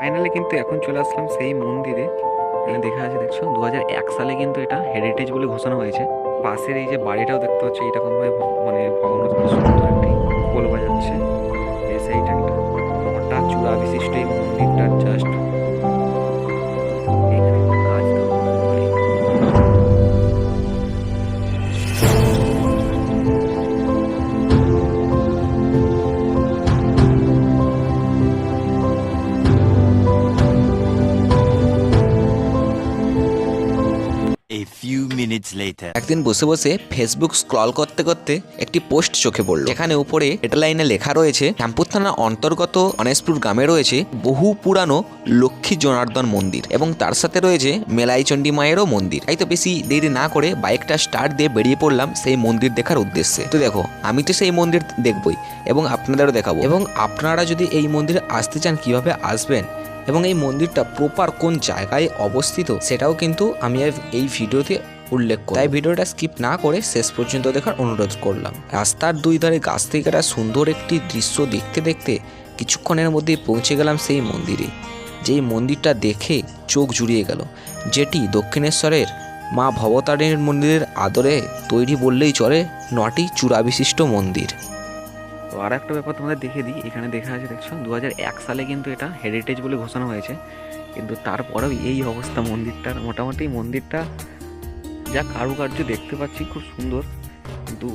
Finally কিন্তু এখন চলে আসলাম সেই মন্দিরে। এখানে দেখা আছে দেখছ? দু হাজার এক সালে কিন্তু এটা হেরিটেজ বলে ঘোষণা হয়েছে। পাশের এই যে বাড়িটাও দেখতে পাচ্ছ এইরকমভাবে মানে ভগবান সুন্দর একটি খোল বাজাচ্ছে। সাইডে একটা নটা চূড়া বিশিষ্ট এই মন্দিরটার জাস্ট few minutes later. একদিন বসে বসে ফেসবুক স্ক্রল করতে করতে একটি পোস্ট চোখে পড়ল। এখানে উপরে এটা লাইনে লেখা রয়েছে, শ্যামপুর থানা অন্তর্গত অনেশপুর গ্রামে রয়েছে বহু পুরানো লক্ষ্মী জনার্দন মন্দির এবং তার সাথে রয়েছে মেলাইচণ্ডী মায়েরও মন্দির। তাই তো বেশি দেরি না করে বাইকটা স্টার্ট দিয়ে বেরিয়ে পড়লাম সেই মন্দির দেখার উদ্দেশ্যে। তো দেখো, আমি তো সেই মন্দির দেখবই এবং আপনাদেরও দেখাবো। এবং আপনারা যদি এই মন্দিরে আসতে চান, কীভাবে আসবেন? এবং এই মন্দিরটা প্রপার কোন জায়গায় অবস্থিত সেটাও কিন্তু আমি এই ভিডিওতে উল্লেখ করি তাই ভিডিওটা স্কিপ না করে শেষ পর্যন্ত দেখার অনুরোধ করলাম। রাস্তার দুই ধারে গাছ থেকে একটা সুন্দর একটি দৃশ্য দেখতে দেখতে কিছুক্ষণের মধ্যেই পৌঁছে গেলাম সেই মন্দিরে। যেই মন্দিরটা দেখে চোখ জুড়িয়ে গেল, যেটি দক্ষিণেশ্বরের মা ভবতারিণীর মন্দিরের আদরে তৈরি বললেই চলে, নটি চূড়া বিশিষ্ট মন্দির। তো আর একটা ব্যাপার তোমাদের দেখে দিই। এখানে দেখা আছে, দেখছ? দু হাজার এক সালে কিন্তু এটা হেরিটেজ বলে ঘোষণা হয়েছে। কিন্তু তারপরেও এই অবস্থা মন্দিরটার, মোটামুটি মন্দিরটা যা কারুকার্য দেখতে পাচ্ছি খুব সুন্দর। কিন্তু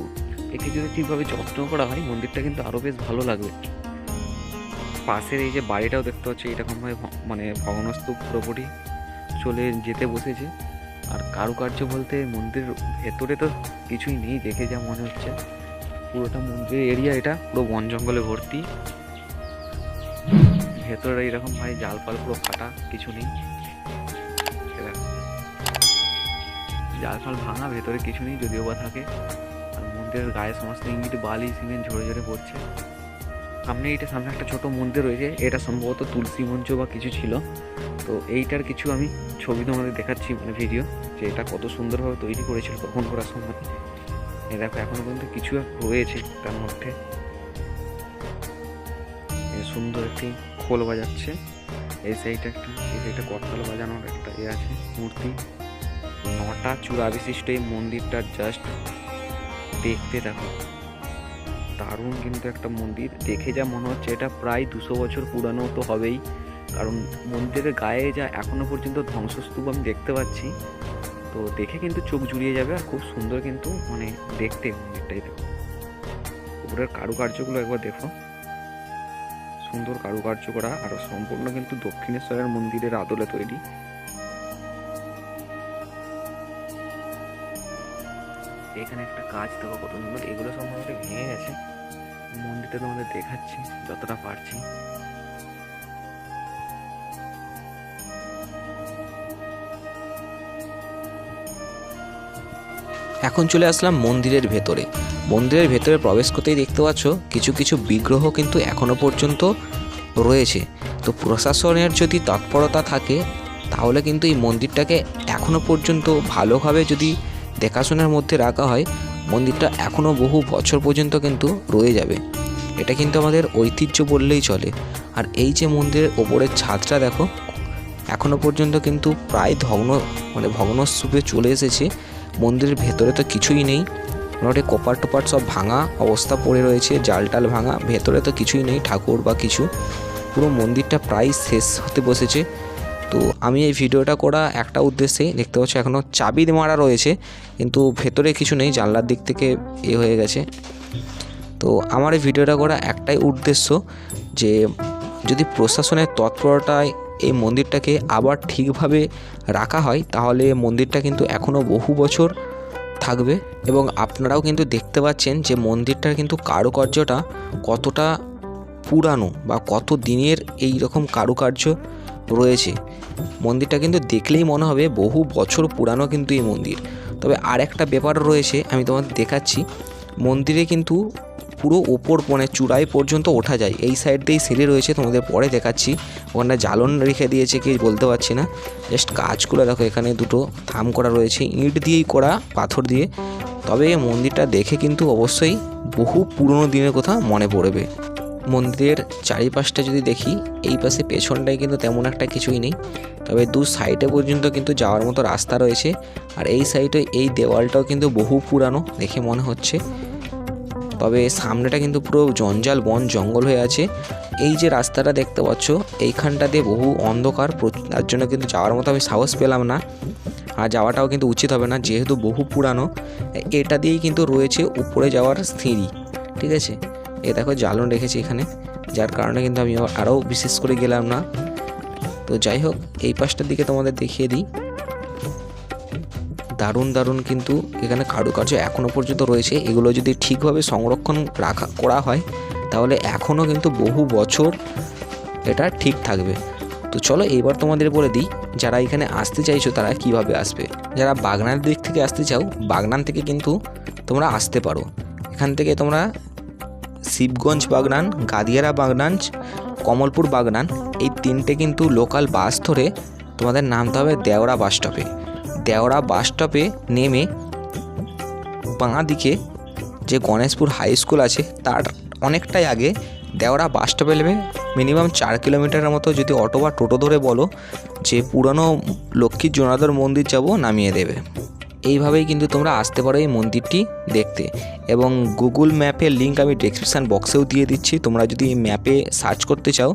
একে যদি ঠিকভাবে যত্ন করা হয়, মন্দিরটা কিন্তু আরও বেশ ভালো লাগবে। পাশের এই যে বাড়িটাও দেখতে পাচ্ছি, এরকমভাবে মানে ভগ্নস্তূপ পুরোপুরি চলে যেতে বসেছে। আর কারুকার্য বলতে মন্দির ভেতরে তো কিছুই নেই, দেখে যা মনে হচ্ছে। পুরোটা মন্দিরের এরিয়া এটা, পুরো বন জঙ্গলে ভর্তি। ভেতরে এরকম ভাই জাল ফাল পুরো ফাটা, কিছু নেই। জাল ফাল ভাঙা, ভেতরে কিছু নেই, যদিও বা থাকে। আর মন্দিরের গায়ে সমস্ত ইঙ্গিত, বালি, সিমেন্ট ঝরে ঝরে পড়ছে। সামনে এটা সামনে একটা ছোট মন্দির রয়েছে। এটা সম্ভবত তুলসী মঞ্চ বা কিছু ছিল। তো এইটার কিছু আমি ছবি তোমাদের দেখাচ্ছি মানে ভিডিও যে এটা কত সুন্দরভাবে তৈরি করেছিল তখন করার সময়। এই দেখো, এখনও পর্যন্ত কিছু রয়েছে তার মধ্যে। সুন্দর একটি খোল বাজাচ্ছে। এই সাইডে একটা, এই সাইডে করতাল বাজানোর একটা এ আছে, মূর্তি। নটা চূড়া বিশিষ্ট এই মন্দিরটার জাস্ট দেখতে দেখো। দারুণ কিন্তু একটা মন্দির। দেখে যা মনে হচ্ছে এটা প্রায় দুশো বছর পুরানো তো হবেই। কারণ মন্দিরের গায়ে যা এখনও পর্যন্ত ধ্বংসস্তূপ আমি দেখতে পাচ্ছি তো দেখে কিন্তু চোখ জুড়িয়ে যাবে আর খুব সুন্দর কিন্তু মানে দেখতে মন্দিরটাই দেখো উপরের কারুকার্যগুলো একবার দেখো। সুন্দর কারুকার্য করা আর সম্পূর্ণ কিন্তু দক্ষিণেশ্বরের মন্দিরের আদলে তৈরি। এখানে একটা কাজ দেখো কত সুন্দর। এগুলো মোটামুটি ভেঙে গেছে। মন্দিরটা তোমাদের দেখাচ্ছি, যতটা পারছি। এখন চলে আসলাম মন্দিরের ভেতরে। মন্দিরের ভেতরে প্রবেশ করতেই দেখতে পাচ্ছ, কিছু কিছু বিগ্রহ কিন্তু এখনও পর্যন্ত রয়েছে। তো প্রশাসনের যদি তৎপরতা থাকে, তাহলে কিন্তু এই মন্দিরটাকে এখনও পর্যন্ত ভালোভাবে যদি দেখাশোনার মধ্যে রাখা হয়, মন্দিরটা এখনও বহু বছর পর্যন্ত কিন্তু রয়ে যাবে। এটা কিন্তু আমাদের ঐতিহ্য বললেই চলে। আর এই যে মন্দিরের ওপরের ছাদটা দেখো এখনও পর্যন্ত কিন্তু প্রায় ভগ্ন মানে ভগ্নস্তূপে চলে এসেছে। মন্দিরের ভেতরে তো কিছুই নেই। মোটামুটি কপার টপার সব ভাঙা অবস্থা পড়ে রয়েছে, জাল টাল ভাঙা। ভেতরে তো কিছুই নেই, ঠাকুর বা কিছু। পুরো মন্দিরটা প্রায় শেষ হতে বসেছে। তো আমি এই ভিডিওটা করা একটা উদ্দেশ্যে, দেখতে পাচ্ছি এখনও চাবি মারা রয়েছে, কিন্তু ভেতরে কিছু নেই, জানলার দিক থেকে এ হয়ে গেছে। তো আমার এই ভিডিওটা করা একটাই উদ্দেশ্য যে, যদি প্রশাসনের তৎপরতায় এই মন্দিরটাকে আবার ঠিকভাবে রাখা হয়, তাহলে মন্দিরটা কিন্তু এখনও বহু বছর থাকবে এবং আপনারাও কিন্তু দেখতে পাচ্ছেন যে মন্দিরটার কিন্তু কারুকার্যটা কতটা পুরানো বা কত দিনের এই রকম কারুকার্য রয়েছে। মন্দিরটা কিন্তু দেখলেই মনে হবে বহু বছর পুরানো কিন্তু এই মন্দির। তবে আর একটা ব্যাপার রয়েছে, আমি তোমাদের দেখাচ্ছি। মন্দিরে কিন্তু পুরো ওপর মানে চূড়ায় পর্যন্ত ওঠা যায়। এই সাইড দিয়েই সিঁড়ি রয়েছে, তোমাদের পরে দেখাচ্ছি। ওখানে জ্বালন রেখে দিয়েছে কি বলতে পারছি না। জাস্ট কাজগুলো দেখো, এখানে দুটো থাম করা রয়েছে, ইট দিয়েই করা, পাথর দিয়ে। তবে মন্দিরটা দেখে কিন্তু অবশ্যই বহু পুরনো দিনের কথা মনে পড়বে। মন্দিরের চারিপাশটা যদি দেখি, এই পাশে পেছনটায় কিন্তু তেমন একটা কিছুই নেই। তবে দু সাইডে পর্যন্ত কিন্তু যাওয়ার মতো রাস্তা রয়েছে। আর এই সাইডে এই দেওয়ালটাও কিন্তু বহু পুরানো, দেখে মনে হচ্ছে। তবে সামনেটা কিন্তু পুরো জঞ্জাল বন জঙ্গল হয়ে আছে। এই যে রাস্তাটা দেখতে পাচ্ছ, এইখানটা দিয়ে বহু অন্ধকার তার জন্য কিন্তু যাওয়ার মতো আমি সাহস পেলাম না। আর যাওয়াটাও কিন্তু উচিত হবে না, যেহেতু বহু পুরানো, এটা দিয়েই কিন্তু রয়েছে উপরে যাওয়ার সিঁড়ি, ঠিক আছে? এ দেখো জ্বালন রেখেছি এখানে, যার কারণে কিন্তু আমি আরও বিশেষ করে গেলাম না। তো যাই হোক, এই পাশটার দিকে তোমাদের দেখিয়ে দিই। দারুণ দারুণ কিন্তু এখানে কারুকার্য এখনও পর্যন্ত রয়েছে। এগুলো যদি ঠিকভাবে সংরক্ষণ রাখা, করা হয়, তাহলে এখনও কিন্তু বহু বছর এটা ঠিক থাকবে। তো চলো এবার তোমাদের বলে দিই, যারা এখানে আসতে চাইছো তারা কীভাবে আসবে? যারা বাগনান দিক থেকে আসতে চাও, বাগনান থেকে কিন্তু তোমরা আসতে পারো। এখান থেকে তোমরা শিবগঞ্জ বাগনান, গাদিয়ারা বাগনান, কমলপুর বাগনান, এই তিনটে কিন্তু লোকাল বাস ধরে তোমাদের নামতে হবে দেওড়া বাস স্টপে দেওড়া বাস স্টপে নেমে বাঁ দিকে যে গণেশপুর হাই স্কুল আছে, তার অনেকটাই আগে দেওড়া বাস স্টপে নেমে মিনিমাম চার কিলোমিটারের মতো যদি অটো বা টোটো ধরে বলো, যে পুরনো লক্ষ্মী জোনাদর মন্দির যাব নামিয়ে দেবে। এইভাবেই কিন্তু তোমরা আসতে পারো এই মন্দিরটি দেখতে। এবং গুগল ম্যাপের লিঙ্ক আমি ডেসক্রিপশান বক্সেও দিয়ে দিচ্ছি। তোমরা যদি ম্যাপে সার্চ করতে চাও,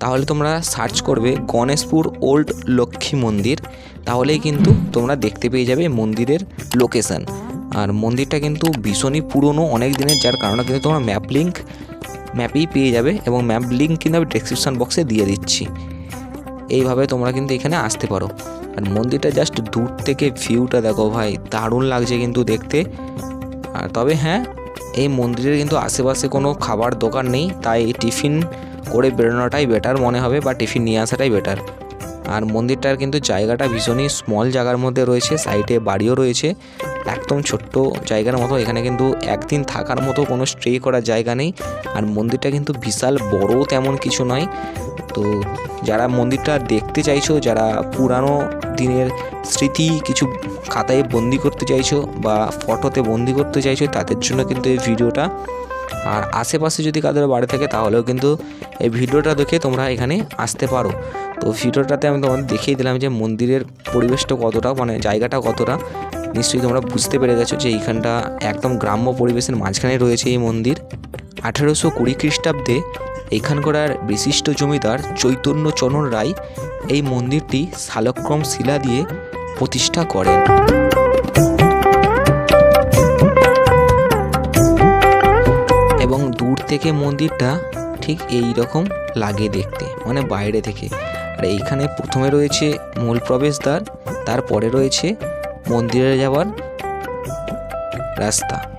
তাহলে তোমরা সার্চ করবে গণেশপুর ওল্ড লক্ষ্মী মন্দির। তাহলেই কিন্তু তোমরা দেখতে পেয়ে যাবে মন্দিরের লোকেশান আর মন্দিরটা কিন্তু ভীষণই পুরনো, অনেক দিনের, যার কারণে কিন্তু তোমরা ম্যাপ লিঙ্ক ম্যাপেই পেয়ে যাবে। এবং ম্যাপ লিঙ্ক কিন্তু আমি ডেসক্রিপশান বক্সে দিয়ে দিচ্ছি। এইভাবে তোমরা কিন্তু এখানে আসতে পারো। আর মন্দিরটা জাস্ট দূর থেকে ভিউটা দেখো ভাই, দারুণ লাগছে কিন্তু দেখতে। আর তবে হ্যাঁ এই মন্দিরের কিন্তু আশেপাশে কোনো খাবার দোকান নেই, তাই টিফিন করে বেরোনোটাই বেটার মনে হবে, বা টিফিন নিয়ে আসাটাই বেটার আর মন্দিরটার কিন্তু জায়গাটা ভীষণই স্মল জায়গার মধ্যে রয়েছে সাইডে বাড়িও রয়েছে। একদম ছোট্ট জায়গার মতো, এখানে কিন্তু একদিন থাকার মতো কোনো স্টে করার জায়গা নেই। আর মন্দিরটা কিন্তু বিশাল বড় তেমন কিছু নয়। তো যারা মন্দিরটা দেখতে চাইছো, যারা পুরানো দিনের স্মৃতি কিছু খাতায় বন্দি করতে চাইছো বা ফটোতে বন্দি করতে চাইছো, তাদের জন্য কিন্তু এই ভিডিওটা। আর আশেপাশে যদি কাদের বাড়ি থাকে, তাহলেও কিন্তু এই ভিডিওটা দেখে তোমরা এখানে আসতে পারো। তো ভিডিওটাতে আমি তোমাদের দেখিয়ে দিলাম যে মন্দিরের পরিবেশটা কতটা মানে জায়গাটা কতটা। নিশ্চয়ই তোমরা বুঝতে পেরে গেছো যে এইখানটা একদম গ্রাম্য পরিবেশের মাঝখানে রয়েছে এই মন্দির। আঠেরোশো কুড়ি খ্রিস্টাব্দে এখানকার বিশিষ্ট জমিদার চৈতন্য চরণ রায় এই মন্দিরটি শালক্রম শিলা দিয়ে প্রতিষ্ঠা করেন। এবং দূর থেকে মন্দিরটা ঠিক এই রকম লাগে দেখতে মানে বাইরে থেকে। আর এইখানে প্রথমে রয়েছে মূল প্রবেশদ্বার, তারপরে রয়েছে মন্দিরে যাওয়ার রাস্তা।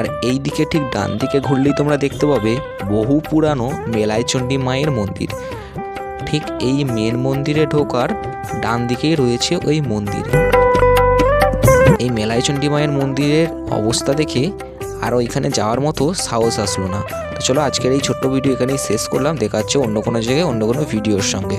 আর এই দিকে ঠিক ডান দিকে ঘুরলেই তোমরা দেখতে পাবে বহু পুরানো মেলাইচণ্ডী মায়ের মন্দির। ঠিক এই মেন মন্দিরে ঢোকার ডান দিকেই রয়েছে ওই মন্দির। এই মেলাইচণ্ডী মায়ের মন্দিরের অবস্থা দেখে আর ওইখানে যাওয়ার মতো সাহস আসলো না। তো চলো আজকের এই ছোট্ট ভিডিও এখানেই শেষ করলাম। দেখা হচ্ছে অন্য কোনো জায়গায়, অন্য কোনো ভিডিওর সঙ্গে।